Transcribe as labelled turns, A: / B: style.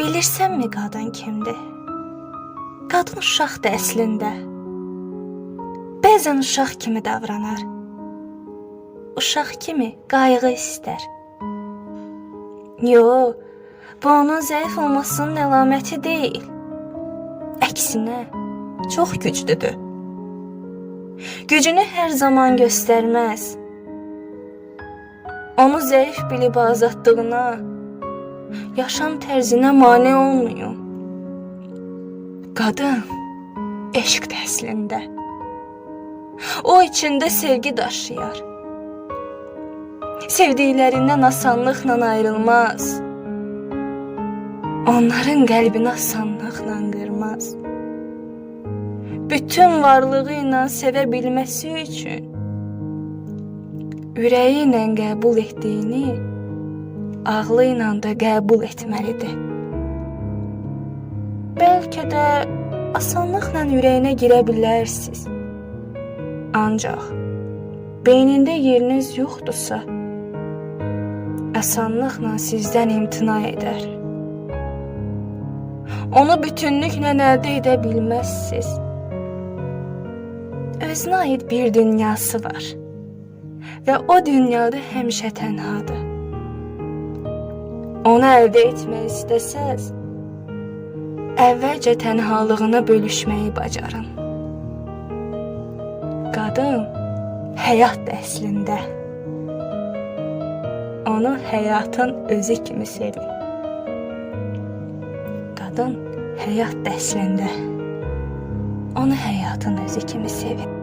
A: Bilirsənmi qadın kimdir? Qadın uşaqdır əslində. Bəzən uşaq kimi davranar. Uşaq kimi qayğı istər. Yo, bu onun zəif olmasının əlaməti deyil. Əksinə, çox güclüdür. Gücünü hər zaman göstərməz. Onu zəif bilib azadlığına, yaşam tərzinə mane olmayın. Qadın eşqdir əslində. O içində sevgi daşıyar. Sevdiklərindən asanlıqla ayrılmaz. Onların qəlbini asanlıqla qırmaz. Bütün varlığı ilə sevə bilməsi üçün ürəyi ilə qəbul etdiyini ağlı ilə də qəbul etməlidir. Bəlkə də asanlıqla ürəyinə girə bilərsiniz. Ancaq beynində yeriniz yoxdursa, asanlıqla sizdən imtina edər. Onu bütünlüklə əldə edə bilməzsiniz. Özünə aid bir dünyası var və o dünyada həmişə tənhadır. Onu əldə etmək istəsəz, əvvəlcə tənhalığını bölüşməyi bacarın. Qadın həyatdır əslində. Onu həyatın özü kimi sevin. Qadın həyatdır əslində. Onu həyatın özü kimi sevin.